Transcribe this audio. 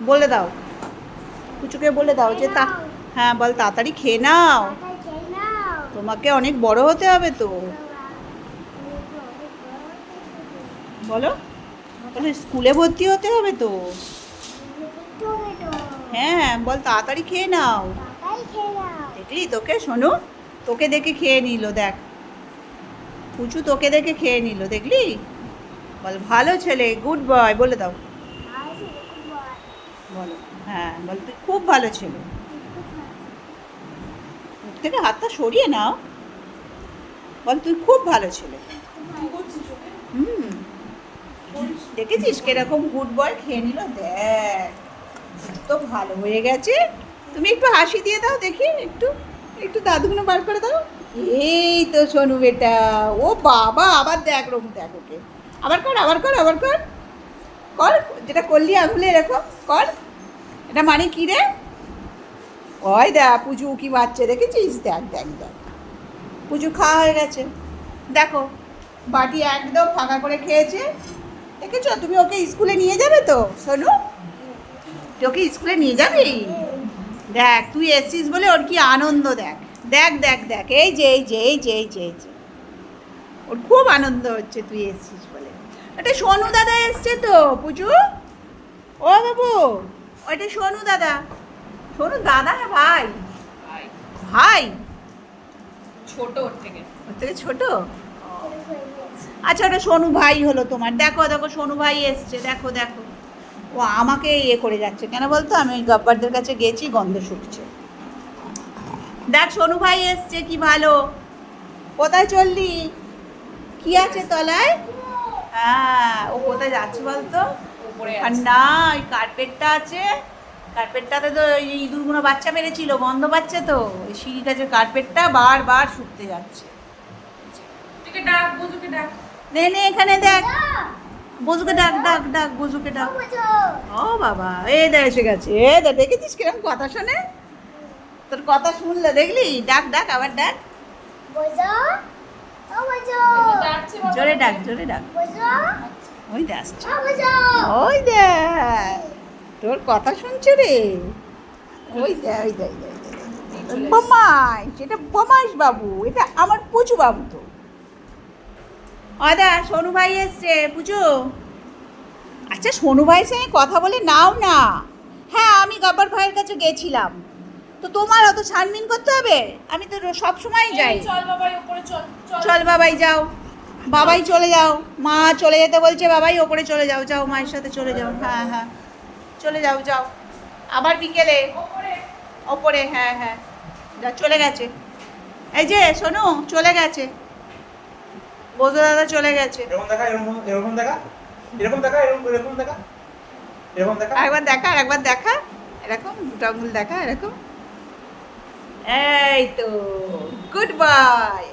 বলে দাও। কুচুকে বলে দাও যে তা হ্যাঁ বল, তাড়াতাড়ি খেয়ে নাও। তোমাকে অনেক বড় হতে হবে তো। বলো বলো স্কুলে ভর্তি হতে হবে তো। হ্যাঁ বল, তাড়াতাড়ি খেয়ে নাও। দেখলি তোকে? শোনো, তোকে দেখে খেয়ে নিল, দেখ। কুচু তোকে দেখে খেয়ে নিল, দেখলি? বল, ভালো ছেলে, গুড বয়, বলে দাও। বলো। হ্যাঁ বল। তুই খুব ভালো ছেলে। থেকে হাতটা সরিয়ে নাও। বল, তুই খুব ভালো ছেলে। হুম। দেখেছিস কীরকম গুড বয় খেয়ে নিল? দেখ তো ভালো হয়ে গেছে। তুমি একটু হাসি দিয়ে দাও, দেখি একটু। একটু দাদুগুলো বার করে দাও। এই তো সোনু বেটা। ও বাবা, আবার দেখ রকম দেখ ওকে। আবার কর আবার কর আবার কর। কর, যেটা করলি আঙুলে এরকম কর। এটা মানে কি রে? ওই দেখ, পুজো কি বাচ্চা, দেখেছিস? দেখ দেখ দেখ। পুজো খাওয়া হয়ে গেছে। দেখো, বাটি একদম ফাঁকা করে খেয়েছে। দেখেছ? তুমি ওকে স্কুলে নিয়ে যাবে তো, সোনু? ওকে স্কুলে নিয়ে যাবি? দেখ, তুই এসছিস বলে ওর কি আনন্দ, দেখ। দেখ দেখ দেখ, এই এই যে এই যে এই যে এই যে। ওর খুব আনন্দ হচ্ছে তুই এসছিস বলে। এটা সোনু দাদা এসছে তো, পুজু? ও বাবু ওইটা সোনু দাদা। সোনু দাদা না ভাই? ভাই। ছোট ওর থেকে। ওর থেকে ছোট? আচ্ছা ওটা সোনু ভাই হলো তোমার। দেখো দেখো সোনু ভাই এসছে। দেখো দেখো। ও আমাকে ইয়ে করে যাচ্ছে। কেন বলতো? আমি ওই গব্বারদের কাছে গেছি গন্ধ শুকছে। দেখ সোনু ভাই এসছে কি ভালো। কোথায় চললি? কি আছে তলায়? হ্যাঁ ও কোথায় যাচ্ছে বলতো? উপরে আর না ওই কার্পেটটা আছে। কার্পেটটাতে তো এই ইঁদুরগুলো বাচ্চা মেরেছিল বন্ধ পাচ্ছে তো। ওই সিঁড়ি গাছের কার্পেটটা বারবার শুকতে যাচ্ছে। তুইকে ডাক বুঝুকে ডাক। নে নে এখানে দেখ। বজুকে ডাক ডাক ডাক বজুকে ডাক। ও বাবা এই দা এসে গেছে। এ দা দেখেছিস কিরম কথা শোনে? তোর কথা শুনলে দেখলি? ডাক ডাক আবার ডাক। জোরে ডাক জোরে ডাক। ওই দে ওই দেখ। তোর কথা শুনছে রে? ওই দে ওই দে ওই দে, ওই দে, ওই দে। বোমাই সেটা বোমাইশ বাবু এটা আমার পুচু বাবু তো। অদা সোনু ভাই এসছে পুজো। আচ্ছা সোনু ভাইয়ের সঙ্গে কথা বলে নাও না। হ্যাঁ আমি গব্বর ভাইয়ের কাছে গেছিলাম। তো তোমার অত ছানবিন করতে হবে? আমি তো সব সময় যাই। চল বাবা এই উপরে চল। চল বাবাই যাও। বাবাই চলে যাও। মা চলে যেতে বলছে বাবাই ওপরে চলে যাও যাও মায়ের সাথে চলে যাও। হ্যাঁ হ্যাঁ। চলে যাও যাও। আবার বিকেলে? ওপরে। হ্যাঁ হ্যাঁ। যা চলে গেছে। এই যে শোনো চলে গেছে। বোঝো দাদা চলে গেছে। এরকম দেখা এরকম এরকম দেখা? এরকম দেখা এরকম এরকম দেখা? এরকম দেখা? একবার দেখা আর একবার দেখা। এরকম দুটো আঙুল দেখা এরকম। এই তো গুড বাই